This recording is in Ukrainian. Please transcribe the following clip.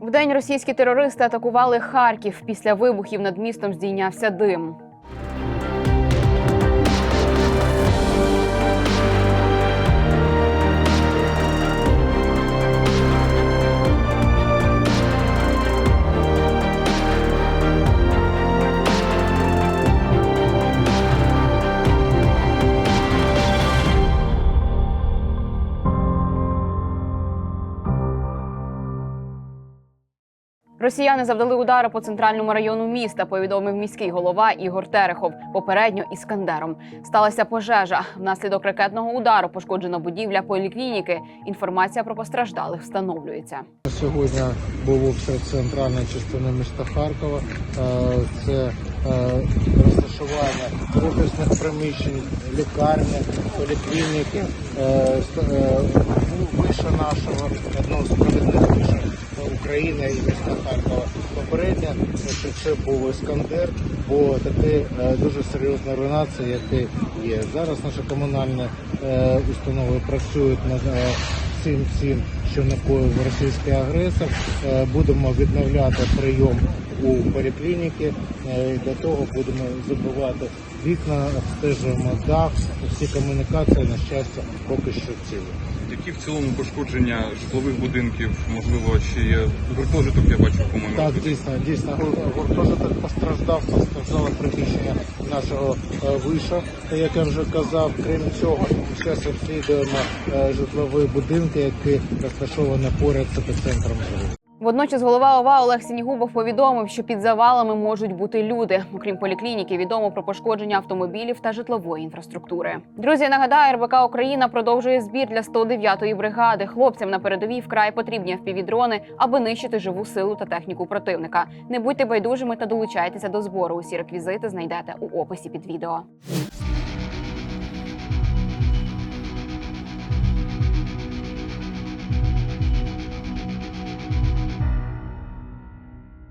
Вдень російські терористи атакували Харків. Після вибухів над містом здійнявся дим. Росіяни завдали удари по центральному району міста. Повідомив міський голова Ігор Терехов. Попередньо іскандером сталася пожежа. Внаслідок ракетного удару пошкоджена будівля поліклініки. Інформація про постраждалих встановлюється. Сьогодні був обстріл центральної частини міста Харкова. Е, Це е, розташування офісних приміщень, лікарні, поліклініки, е, ну, виша нашого, одного з провідних України і міста Харкова. попередня, що це був Іскандер, бо таке е, дуже серйозна руйнація, яка є. Зараз наші комунальні е, установи працюють над е, цим всім, що накоїв російський агресор. Будемо відновляти прийом у поліклініки. Е, Для того будемо забивати вікна, обстежуємо дах, всі комунікації, на щастя, поки що цілі. Які в цілому пошкодження житлових будинків, можливо, ще є гуртожиток, я бачу, по-моєму. Так, дійсно, дійсно, гур- гуртожиток постраждав, постраждало приміщення нашого е, виша, як я вже казав. Крім цього, зараз обслідуємо е, житлові будинки, які розташовані поряд з епіцентром. Водночас голова ОВА Олег Сінігубов повідомив, що під завалами можуть бути люди. Окрім поліклініки, відомо про пошкодження автомобілів та житлової інфраструктури. Друзі, нагадаю, РБК Україна продовжує збір для 109-ї бригади. Хлопцям на передовій вкрай потрібні впівдрони, аби нищити живу силу та техніку противника. Не будьте байдужими та долучайтеся до збору. Усі реквізити знайдете у описі під відео.